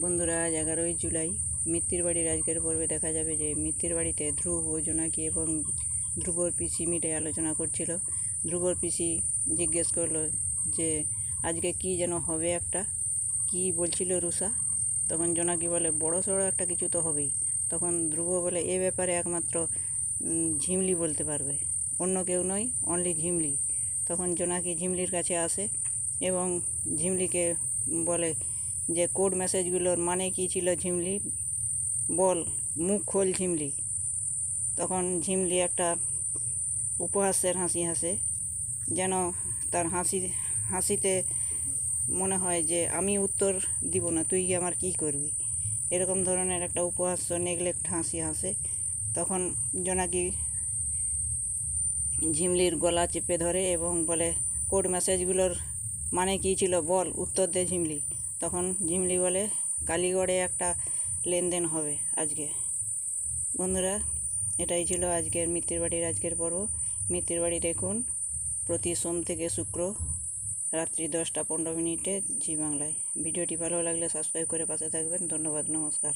বন্ধুরা, আজ এগারোই জুলাই। মিত্তির বাড়ির আজকের পর্বে দেখা যাবে যে মিত্তির বাড়িতে ধ্রুব ও জোনাকি এবং ধ্রুবর পিসি মিলে আলোচনা করছিল। ধ্রুবর পিসি জিজ্ঞেস করল যে, আজকে কি যেন হবে একটা? কি বলছিল রুষা? তখন জোনাকি বলে, বড় সড়ো একটা কিছু তো হবেই। তখন ধ্রুব বলে, এ ব্যাপারে একমাত্র ঝিমলি বলতে পারবে। অন্য কেউ নয় অনলি ঝিমলি। তখন জোনাকি ঝিমলির কাছে আসে এবং ঝিমলিকে বলে যে কোড মেসেজগুলোর মানে কী ছিল ঝিমলি? বল, মুখ খোল ঝিমলি। তখন ঝিমলি একটা উপহাসের হাসি হাসে, যেন তার হাসি, হাসিতে মনে হয় যে, আমি উত্তর দিব না, তুই আমার কি করবি? এরকম ধরনের একটা উপহাস্য, নেগলেক্ট হাসি হাসে। তখন জোনাকি ঝিমলির গলা চেপে ধরে এবং বলে, কোড মেসেজগুলোর মানে কী ছিল? বল, উত্তর দে ঝিমলি। তখন ঝিমলি বলে, কালীগড়ে একটা লেনদেন হবে আজকে। বন্ধুরা, এটাই ছিল আজকের মিত্তির বাড়ির আজকের পর্ব। মিত্তির বাড়ি দেখুন প্রতি সোম থেকে শুক্র রাত্রি দশটা পনেরো মিনিটে জি বাংলায়। ভিডিওটি ভালো লাগলে সাবস্ক্রাইব করে পাশে থাকবেন। ধন্যবাদ, নমস্কার।